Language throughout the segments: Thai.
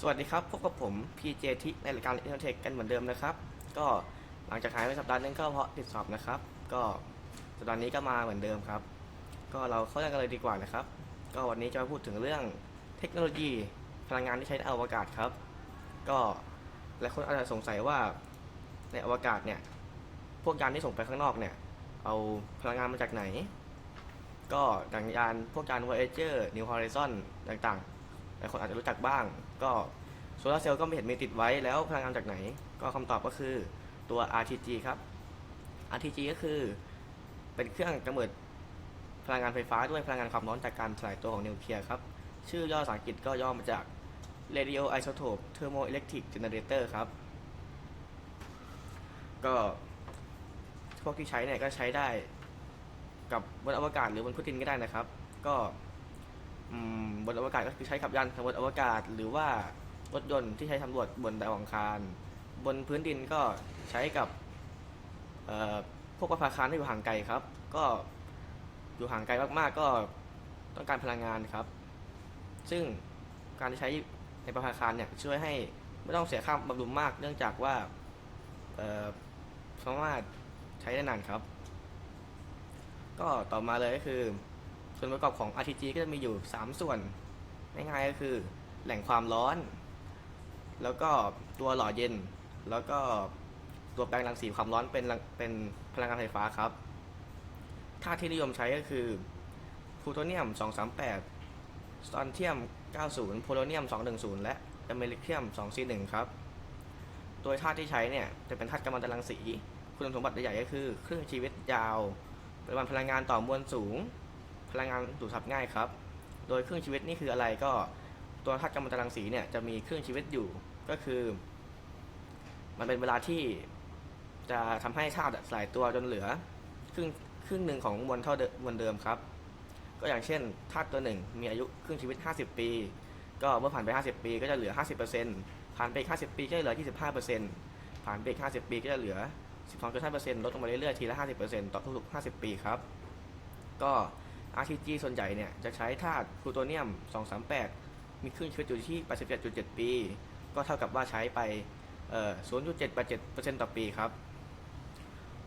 สวัสดีครับ พบกับผม PJ ทิในรายการ i n n o t e c h กันเหมือนเดิมนะครับ ก็หลังจากหายไปสัปดาห์นึงก็เพราะติดสอบนะครับ ก็สัปดาห์นี้ก็มาเหมือนเดิมครับ ก็เราเข้าเรื่องกันเลยดีกว่านะครับ ก็วันนี้จะมาพูดถึงเรื่องเทคโนโลยีพลังงานที่ใช้ในอวกาศครับ ก็หลายคนอาจจะสงสัยว่าในอวกาศเนี่ยพวกยานที่ส่งไปข้างนอกเนี่ยเอาพลังงานมาจากไหน ก็อย่างยานพวกยาน Voyager New Horizon ต่างๆหลายคนอาจจะรู้จักบ้าง ก็โซลาร์เซลล์ก็ไม่เห็นมีติดไว้แล้วพลังงานจากไหน ก็คำตอบก็คือตัว RTG ครับ RTG ก็คือเป็นเครื่องกำเนิดพลังงานไฟฟ้าด้วยพลังงานความร้อนจากการสลายตัวของนิวเคลียร์ครับ ชื่อย่อภาษาอังกฤษก็ย่อมาจาก Radio Isotope Thermoelectric Generator ครับ ก็พวกที่ใช้เนี่ยก็ใช้ได้กับบนอวกาศหรือบนพื้นดินก็ได้นะครับ ก็ บนอวกาศก็คือใช้ขับยานบนอวกาศ หรือว่ารถยนต์ที่ใช้สำรวจบนดาวอังคาร บนพื้นดินก็ใช้กับพวกประภาคารที่อยู่ห่างไกลครับ ก็อยู่ห่างไกลมากๆก็ต้องการพลังงานครับ ซึ่งการใช้ในประภาคารเนี่ยช่วยให้ไม่ต้องเสียค่าบำรุงมาก เนื่องจากว่าสามารถใช้ได้นานครับ ก็ต่อมาเลยก็คือ ส่วนประกอบของ RTG ก็จะมีอยู่ 3 ส่วน ง่ายๆก็คือแหล่งความร้อน แล้วก็ตัวหล่อเย็น แล้วก็ตัวแปลงรังสีความร้อนเป็นเป็นพลังงานไฟฟ้าครับธาตุที่นิยมใช้ก็คือพลูโทเนียม 238สตอนเทียม 90 โพโลเนียม 210 และอเมริเคียม 241 ครับ โดยธาตุที่ใช้เนี่ยจะเป็นธาตุกัมมันตรังสี คุณสมบัติใหญ่ก็คือ เครื่องชีวิตยาวปริมาณพลังงานต่อมวลสูง พลังงานดูดซับง่ายครับ โดยเครื่องชีวิตนี่คืออะไรก็ตัวธาตุกัมมันตรังสีเนี่ยจะมีเครื่องชีวิตอยู่ก็คือ มันเป็นเวลาที่จะทำให้ธาตุสลายตัวจนเหลือ ครึ่งครึ่งหนึ่งของมวลเท่าเดิมมวลเดิมครับ ก็อย่างเช่นธาตุตัวหนึ่งมีอายุครึ่งชีวิต 50 ปี ก็เมื่อผ่านไป 50 ปีก็จะเหลือ 50%ผ่านไปอีก50 ปีก็จะเหลือ 25%ผ่านไปอีก50 ปีก็จะเหลือ 12.5%ลดลงมาเรื่อยๆทีละ 50%ต่อทุกๆ50 ปีครับ ก็ RTG ส่วนใหญ่เนี่ยจะใช้ธาตุพลูโตเนียม 238 มีคลื่นชีวิตอยู่ที่ 87.7 ปี ก็เท่ากับว่าใช้ไปเอ่อ0.787%ต่อปีครับ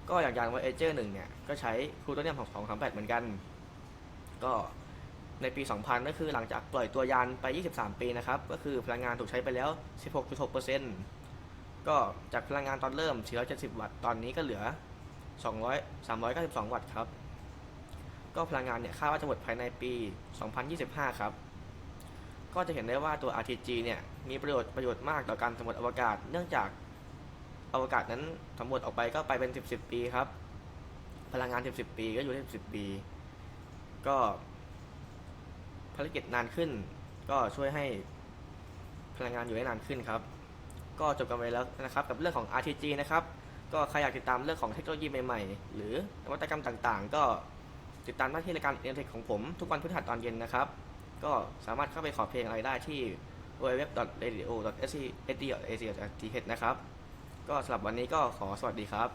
ก็อย่างยาน Voyager 1เนี่ย ก็ใช้พลูโตเนียม 238 เหมือนกัน ก็ในปี 2000 ก็คือหลังจากปล่อยตัวยานไป 23 ปีนะครับ ก็คือพลังงานถูกใช้ไปแล้ว 16.6%ก็จากพลังงานตอนเริ่ม 470 วัตต์ ตอนนี้ก็เหลือ 200 392 วัตต์ครับ ก็พลังงานเนี่ยคาดว่าจะหมดภายในปี 2025 ครับ ก็จะเห็นได้ว่าตัว RTG เนี่ยมีประโยชน์ประโยชน์มากต่อการสำรวจอวกาศ เนื่องจากอวกาศนั้นสำรวจออกไปก็ไปเป็น 10 10 ปีครับ พลังงาน 10 10 ปีก็อยู่ได้10 ปี ก็ภารกิจนานขึ้น ก็ช่วยให้พลังงานอยู่ได้นานขึ้นครับ ก็จบกันไปแล้วนะครับกับเรื่องของ RTG นะครับ ก็ใครอยากติดตามเรื่องของเทคโนโลยีใหม่ๆ หรือนวัตกรรมต่างๆ ก็ ติดตามได้ที่รายการเอ็นเทคของผม ทุกวันพฤหัสตอนเย็นนะครับ ก็สามารถเข้าไปขอเพลงอะไรได้ที่ www.radio.sc.ac.th นะครับ ก็สำหรับวันนี้ก็ขอสวัสดีครับ